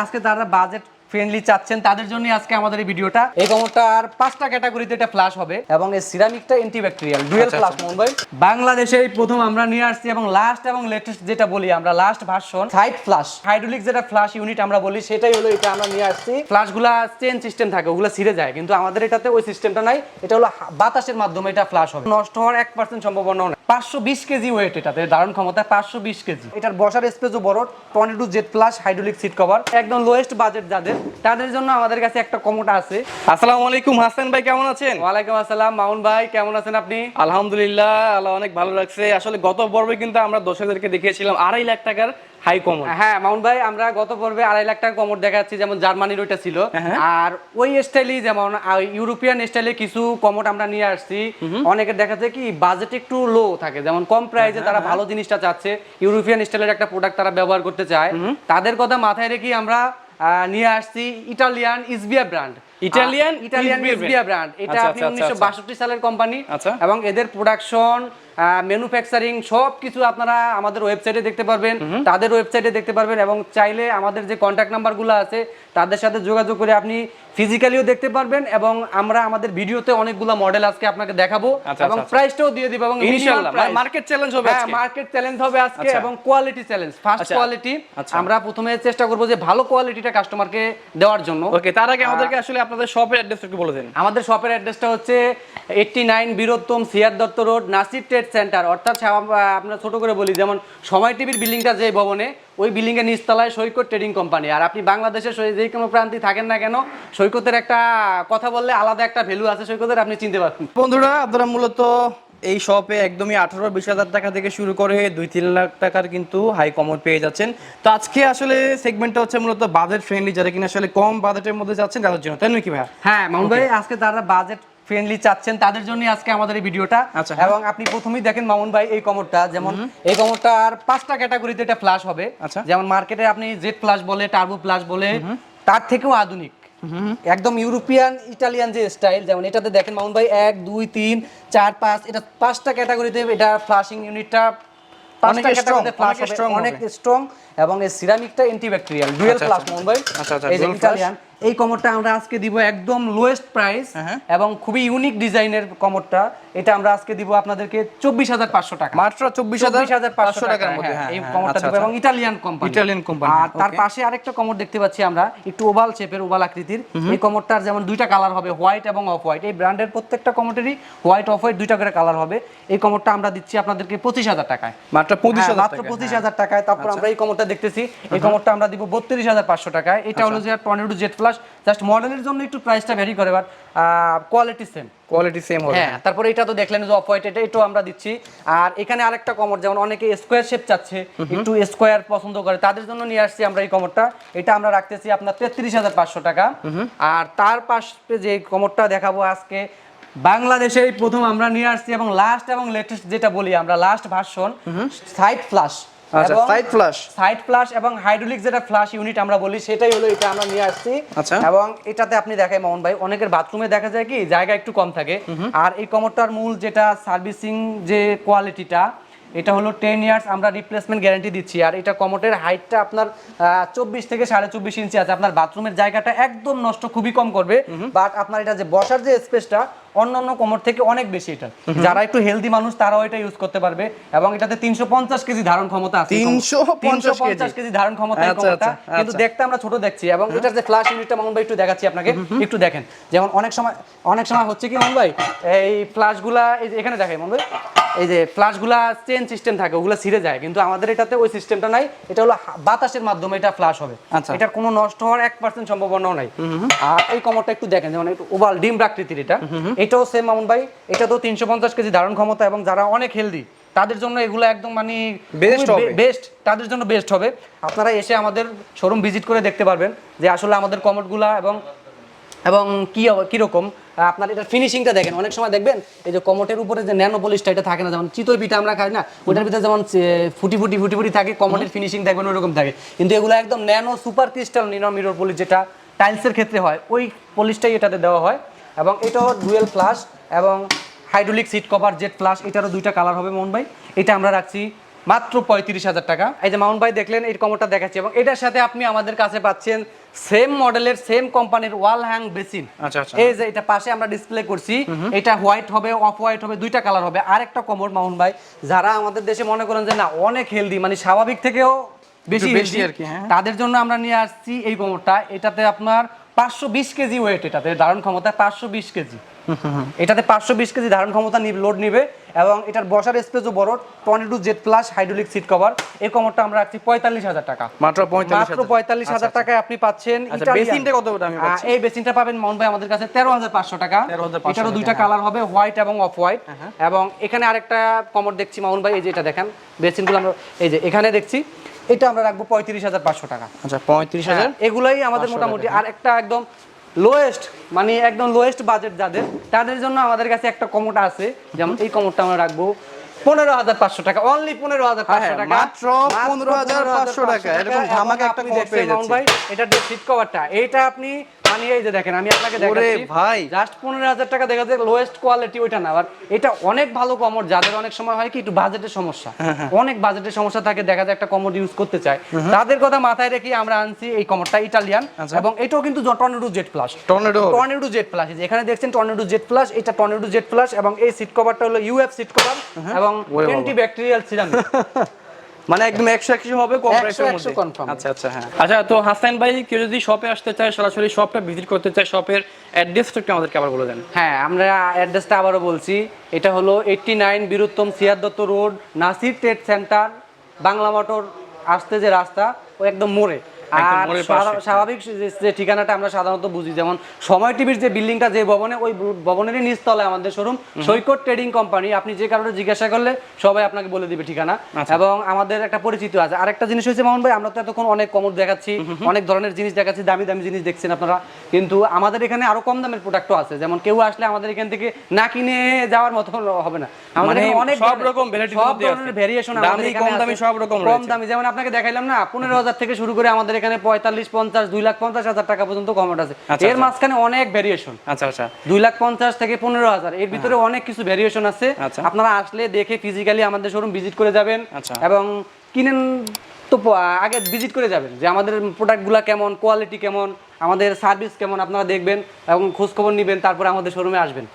আজকে যারা budget friendly চাচ্ছেন তাদের জন্য আজকে আমাদের এই ভিডিওটা এই কমরটার পাঁচটা ক্যাটাগরিতে এটা ফ্লাশ হবে এবং এই সিরামিকটা অ্যান্টিব্যাকটেরিয়াল ডুয়েল আচ্ছা, ফ্লাশ মোবাইল বাংলাদেশে এই প্রথম আমরা নিয়ে আসছি এবং লাস্ট এবং লেটেস্ট যেটা বলি আমরা last version side flush hydraulic যেটা ফ্লাশ ইউনিট আমরা বলি সেটাই হলো এটা আমরা নিয়ে আসছি। ফ্লাশগুলা চেন সিস্টেম থাকে ওগুলো ছিঁড়ে যায় কিন্তু আমাদের এটাতে ওই সিস্টেমটা নাই। এটা হলো বাতাসের মাধ্যমে এটা ফ্লাশ হবে। নষ্ট হওয়ার এক পার্সেন্ট সম্ভাবনা নাই। পাঁচশো বিশ কেজি ওয়েট এটাতে ধারণ ক্ষমতা পাঁচশো বিশ কেজি। এটার বসার স্পেসও বড় Tornado Z plus hydraulic seat cover একদম লোয়েস্ট বাজেট যাদের। তাদের জন্য আমাদের কাছে একটা কমোটা আছে। আসসালামু আলাইকুম হাসান ভাই কেমন আছেন? ওয়ালাইকুম আসসালাম মাউন ভাই কেমন আছেন আপনি? আলহামদুলিল্লাহ আল্লাহ অনেক ভালো লাগছে আসলে গত পর্বে কিন্তু আমরা দর্শকদেরকে দেখিয়েছিলাম আড়াই লাখ টাকার হাই কমন হ্যাঁ মাউন ভাই আমরা গত পর্বে আড়াই লাখ টাকা কমোড দেখাচ্ছি যেমন জার্মানির ওইটা ছিল। হ্যাঁ। আর ওই স্টাইলই যেমন ইউরোপিয়ান স্টাইলে কিছু কমোড আমরা নিয়ে আসছি। অনেকের দেখা যায় কি বাজেট একটু লো থাকে। যেমন কম প্রাইসে হ্যাঁ, তারা ভালো জিনিসটা চাচ্ছে ইউরোপিয়ান স্টাইলের একটা প্রোডাক্ট তারা ব্যবহার করতে চায়। তাদের কথা মাথায় রেখে আমরা নিয়ে আসছি Italian Isvea brand Italian Italian Isvea brand এটা আচ্ছা, আপনি আচ্ছা, উনিশশো আচ্ছা। বাষট্টি সালের কোম্পানি। এবং এদের প্রোডাকশন ম্যানুফ্যাকচারিং সব কিছু আপনারা আমাদের ওয়েবসাইটে দেখতে পারবেন তাদের ওয়েবসাইটে দেখতে পারবেন এবং চাইলে আমাদের যে কন্ট্যাক্ট নাম্বারগুলো আছে তাদের সাথে যোগাযোগ করে আপনি ফিজিক্যালিও দেখতে পারবেন এবং আমরা আমাদের ভিডিওতে অনেকগুলো মডেল আজকে আপনাকে দেখাবো আচ্ছা, এবং আচ্ছা, আচ্ছা। প্রাইসটাও দিয়ে দিব এবং ইনশাআল্লাহ মার্কেট চ্যালেঞ্জ হবে আজকে মার্কেট চ্যালেঞ্জ হবে আজকে আচ্ছা। এবং কোয়ালিটি চ্যালেঞ্জ ফার্স্ট আচ্ছা। কোয়ালিটি আচ্ছা। আমরা প্রথমে চেষ্টা করব যে ভালো কোয়ালিটিটা কাস্টমারকে দেওয়ার জন্য ওকে তার আগে আমাদেরকে আসলে আপনাদের শপের অ্যাড্রেস একটু বলে দিন আমাদের শপের অ্যাড্রেসটা হচ্ছে eighty nine Bir Uttam C R Dutta road Nasir trade centre অর্থাৎ আপনার ছোট করে বলি যেমন সময় টিভির বিল্ডিংটা যে ভবনে ওই বিল্ডিং এর নিচতলায় সৈকত ট্রেডিং কোম্পানি আর আপনি বাংলাদেশের যে কোনো প্রান্তে থাকেন না কেন সৈকতের একটা কথা বললে আলাদা একটা ভ্যালু আছে সৈকতের আপনি চিনতে পারবেন। বন্ধুরা আপনারা মূলত এই শপে একদমই আঠারো বিশ হাজার টাকা থেকে শুরু করে দুই তিন লাখ টাকার কিন্তু হাই কমন পেয়ে যাচ্ছেন। তো আজকে আসলে সেগমেন্টটা হচ্ছে মূলত বাজেট ফ্রেন্ডলি যারা কিনা আসলে কম বাজেটের মধ্যে যাচ্ছেন তাদের জন্য। তাই নয় কি ভাইয়া? হ্যাঁ মামুন ভাই আজকে যারা বাজেট ফ্রেন্ডলি চাচ্ছেন তাদের জন্য আজকে আমাদের এই ভিডিওটা। আচ্ছা, হ্যাঁ। এবং আপনি প্রথমেই দেখেন মামুন ভাই এই কমরটা যেমন এই কমরটার পাঁচটা ক্যাটাগরিতে এটা ফ্লাশ হবে। আচ্ছা। যেমন মার্কেটে আপনি জেড প্লাস বলে টার্বো প্লাস বলে তার থেকেও আধুনিক। একদম ইউরোপিয়ান ইটালিয়ান যে স্টাইল যেমন এটাতে দেখেন মামুন ভাই এক দুই তিন চার পাঁচ এটা পাঁচটা ক্যাটাগরিতে এটা ফ্লাশিং ইউনিটটা অনেক পাঁচটা ক্যাটাগরিতে ফ্লাশ অনেক হবে অনেক স্ট্রং এবং এই সিরামিকটা অ্যান্টিব্যাকটেরিয়াল ডুয়েল ফ্লাশ। মামুন ভাই। আচ্ছা, আচ্ছা, এই যে ইটালিয়ান এই কমরটা আমরা আজকে দিব একদম লোয়েস্ট প্রাইস হ্যাঁ। এবং খুবই ইউনিক ডিজাইনের কমরটা। এটা আমরা আজকে দিব আপনাদেরকে চব্বিশ হাজার পাঁচশো টাকা। মাত্র চব্বিশ হাজার পাঁচশো টাকার মধ্যে হ্যাঁ এই হ্যাঁ, কমরটা আচ্ছা, দিব এবং আচ্ছা। ইটালিয়ান কোম্পানি Italian company, আর তার পাশে আরেকটা কমর দেখতে পাচ্ছি আমরা একটু ওভাল শেপের ওভাল আকৃতির। এই কমরটার যেমন দুইটা কালার হবে হোয়াইট এবং অফ হোয়াইট এই ব্র্যান্ডের প্রত্যেকটা কমোটেরই হোয়াইট অফ হোয়াইট দুইটা করে কালার হবে। এই কমরটা আমরা দিচ্ছি আপনাদেরকে পঁচিশ হাজার টাকায়। মাত্র পঁচিশ হ্যাঁ, মাত্র পঁচিশ হ্যাঁ। হাজার টাকায়। তারপর আমরা এই কমরটা দেখতেছি। এই কমরটা আমরা দিব বত্রিশ হাজার পাঁচশো টাকায়। এটা হলো যে টর্নেডো জেট প্লাস জাস্ট মডেলের জন্য একটু প্রাইসটা ভ্যারি করে but quality same quality same হবে হ্যাঁ তারপরে এটা তো দেখলেন যে অফ হোয়াইট এটা এটাও আমরা দিচ্ছি। আর এখানে আরেকটা কমর যেমন অনেকে স্কোয়ার শেপ চাচ্ছে একটু স্কোয়ার পছন্দ করে তাদের জন্য নিয়ে আসছি আমরা এই কমরটা এটা আমরা রাখতেছি আপনার তেত্রিশ হাজার পাঁচশো টাকা। আর তার পাশে যে কমরটা দেখাবো আজকে বাংলাদেশে এই প্রথম আমরা নিয়ে আসছি এবং লাস্ট এবং লেটেস্ট যেটা বলি আমরা লাস্ট ভার্সন সাইড ফ্লাশ আচ্ছা সাইড ফ্লাশ সাইড ফ্লাশ এবং হাইড্রোলিক যেটা ফ্লাশ ইউনিট আমরা বলি সেটাই হলো এটা আমরা নিয়ে আসছি। আচ্ছা। এবং এটাতে আপনি দেখাই মোহন ভাই অনেকের বাথরুমে দেখা যায় কি জায়গা একটু কম থাকে। আর এই কমরটার মূল যেটা সার্ভিসিং যে কোয়ালিটিটা এটা হলো টেন ইয়ার্স আমরা রিপ্লেসমেন্ট গ্যারান্টি দিচ্ছি। আর এটা কমোটের হাইটটা আপনার চব্বিশ থেকে সাড়ে চব্বিশ ইঞ্চি আছে। আপনার বাথরুমের জায়গাটা একদম নষ্ট খুবই কম করবে। বাট আপনার এটা যে বসার যে স্পেসটা অন্যান্য কোমর থেকে অনেক বেশি এটা। যারা একটু হেলদি মানুষ তারাও এটা ইউজ করতে পারবে। এবং এটাতে তিনশো পঞ্চাশ কেজি ধারণ ক্ষমতা আছে। 350 350 কেজি? ধারণ ক্ষমতা আচ্ছা, কমরটা। আচ্ছা, কিন্তু আচ্ছা। দেখতে আমরা ছোট দেখছি। এবং এটার যে ফ্ল্যাশ ইউনিটটা মামুন ভাই একটু দেখাচ্ছি আপনাকে। একটু দেখেন। যেমন অনেক সময় অনেক সময় হচ্ছে কি মামুন ভাই? এই যে এখানে দেখাই মামুন ভাই। এই যে ফ্ল্যাশগুলা চেন সিস্টেম থাকে ওগুলো ছিঁড়ে যায়। কিন্তু আমাদের এটাতে ওই সিস্টেমটা নাই এটা হলো বাতাসের মাধ্যমে এটা ফ্ল্যাশ হবে। আচ্ছা। এটা কোনো নষ্ট হওয়ার এক পার্সেন্ট সম্ভাবনাও নাই। আর এই কমরটা একটু দেখেন যেমন একটু ওভাল ডিম প্রাকৃতির এটা। এটাও সেম মামুন ভাই এটা তো তিনশো পঞ্চাশ কেজি ধারণ ক্ষমতা এবং যারা অনেক হেলদি তাদের জন্য এগুলো একদম মানে বেস্ট। বেস্ট তাদের জন্য বেস্ট হবে। আপনারা এসে আমাদের শোরুম ভিজিট করে দেখতে পারবেন যে আসলে আমাদের কমোডগুলা এবং এবং কি কীরকম আপনার এটা ফিনিশিংটা দেখেন। অনেক সময় দেখবেন এই যে কমোটের উপরে যে ন্যানো পলিশটা এটা থাকে না। যেমন চিতই পিঠা আমরা খাই না ওটার ভিতরে যেমন ফুটি ফুটি ফুটি ফুটি থাকে কমোটের ফিনিশিং দেখবেন ওরকম থাকে। কিন্তু এগুলো একদম nano super crystal nano mirror polish যেটা টাইলসের ক্ষেত্রে হয় ওই পলিশটাই এটাতে দেওয়া হয়। এবং এটাও ডুয়েল ফ্লাশ এবং hydraulic seat cover jet flush এটারও দুইটা কালার হবে মোহন ভাই। এটা আমরা রাখছি মাত্র পঁয়ত্রিশ হাজার টাকা। এই যে মাউন্ট ভাই দেখলেন এই কমরটা দেখাচ্ছি এবং এটার সাথে আপনি আমাদের কাছে পাচ্ছেন সেম মডেলের সেম কোম্পানির ওয়াল হ্যাং বেসিন এই যে এটা পাশে আমরা ডিসপ্লে করছি এটা হোয়াইট হবে অফ হোয়াইট হবে দুইটা কালার হবে। আর একটা কমর মাউন্ট ভাই যারা আমাদের দেশে মনে করেন যে না অনেক হেলদি মানে স্বাভাবিক থেকেও বেশি বেশি আর কি, হ্যাঁ। তাদের জন্য আমরা নিয়ে আসছি এই কমরটা। এটাতে আপনার পাঁচশো বিশ কেজি ওয়েট এটাতে ধারণ ক্ষমতা পাঁচশো বিশ কেজি। এটাতে পাঁচশো বিশ কেজি ধারণ ক্ষমতা লোড নিবে এবং এটার বসার স্পেসও বড় Tornado Z plus hydraulic seat cover এই কমরটা আমরা রাখছি পঁয়তাল্লিশ হাজার টাকা। মাত্র মাত্র পঁয়তাল্লিশ হাজার টাকায় আপনি পাচ্ছেন আচ্ছা। বেসিনটা কত দামে এই বেসিনটা পাবেন মাউন্ট ভাই আমাদের কাছে তেরো হাজার পাঁচশো টাকা। 13,500 এটারও দুইটা হ্যাঁ। কালার হবে হোয়াইট এবং অফ হোয়াইট এবং এখানে আরেকটা কমর দেখছি মাউন্ট ভাই এই যে এটা দেখেন বেসিনগুলো আমরা এই যে এখানে দেখছি এটা আমরা রাখব পঁয়ত্রিশ হাজার পাঁচশো টাকা। আচ্ছা পঁয়ত্রিশ হাজার? হ্যাঁ, এগুলাই আমাদের মোটামুটি আর একটা একদম লোয়েস্ট মানে একদম লোয়েস্ট বাজেট যাদের তাদের জন্য আমাদের কাছে একটা কমোটা আছে। যেমন এই কমোটা আমরা রাখব পনেরো হাজার পাঁচশো টাকা অনলি পনেরো হাজার পাঁচশো হ্যাঁ, টাকা। মাত্র 15,500 টাকা, এরকম ধামাকা একটা আপনি পেয়ে মামুন ভাই এটা যে সিট কভারটা এটা আপনি মানে এই যে দেখেন আমি আপনাকে দেখাচ্ছি ভাই। জাস্ট পনেরো হাজার টাকা দেখা যায় লোয়েস্ট কোয়ালিটি ওইটা না আবার এটা অনেক ভালো কমর যাদের অনেক সময় হয় কি একটু বাজেটের সমস্যা। হ্যাঁ, অনেক বাজেটের সমস্যা থাকে দেখা যায় একটা কমর ইউজ করতে চায়। তাদের কথা মাথায় রেখে আমরা আনছি এই কমরটা ইটালিয়ান আচ্ছা। এবং এটাও কিন্তু Tornado jet plus Tornado Tornado jet plus এখানে দেখছেন টর্নেডো জেট প্লাস এটা টর্নেডো জেট প্লাস এবং এই সিট কভারটা হলো ইউএফ সিট কভার এবং। অ্যান্টি ব্যাকটেরিয়াল সিরামিক মানে একদম একশো একশো হবে কম 100 প্রাইসের 100 মধ্যে আচ্ছা আচ্ছা হ্যাঁ। আচ্ছা তো হাসান ভাই কেউ যদি শপে আসতে চায় সরাসরি শপটা ভিজিট করতে চায় শপের অ্যাড্রেসটা একটু আমাদেরকে আবার বলে দেন। হ্যাঁ আমরা অ্যাড্রেসটা আবারও বলছি। এটা হলো eighty nine Bir Uttam C R Dutta road Nasir trade centre Bangla Motor আসতে যে রাস্তা ও একদম মোড়ে। আর। স্বাভাবিক যে- ঠিকানাটা আমরা সাধারণত বুঝি যেমন সময় টিভির যে বিল্ডিংটা যে ভবনে ওই ভবনেরই নিচতলায় আমাদের শোরুম সৈকত ট্রেডিং কোম্পানি। আপনি যে কারণে জিজ্ঞাসা করলে সবাই আপনাকে বলে দিবে ঠিকানা। আচ্ছা। এবং আমাদের একটা পরিচিত আছে। আরেকটা জিনিস মামুন ভাই আমরা তো এতক্ষণ অনেক কমর দেখাচ্ছি অনেক ধরনের জিনিস দেখাচ্ছি দামি দামি জিনিস দেখছেন আপনারা। কিন্তু আমাদের এখানে আরও কম দামের প্রোডাক্টও আছে। যেমন কেউ আসলে আমাদের এখান থেকে না কিনে যাওয়ার মতো হবে না। আমাদের মানে অনেক সব রকম variety সব ধরনের ভেরিয়েশন কম দামি সব রকম কম দামি। যেমন আপনাকে দেখাইলাম না পনেরো হাজার থেকে শুরু করে আমাদের এখানে পঁয়তাল্লিশ পঞ্চাশ দুই লাখ পঞ্চাশ হাজার টাকা পর্যন্ত কমট আছে। আচ্ছা, এর আচ্ছা। মাঝখানে অনেক ভেরিয়েশন আচ্ছা আচ্ছা। দুই লাখ পঞ্চাশ থেকে পনেরো হাজার। এর ভিতরে অনেক কিছু ভেরিয়েশন আছে। আচ্ছা। আপনারা আসলে দেখে ফিজিক্যালি আমাদের শোরুম ভিজিট করে যাবেন। এবং কিনেন তো আগে ভিজিট করে যাবেন যে আমাদের প্রোডাক্টগুলো কেমন কোয়ালিটি কেমন আমাদের সার্ভিস কেমন আপনারা দেখবেন এবং খোঁজ খবর নেবেন তারপরে আমাদের শোরুমে আসবেন।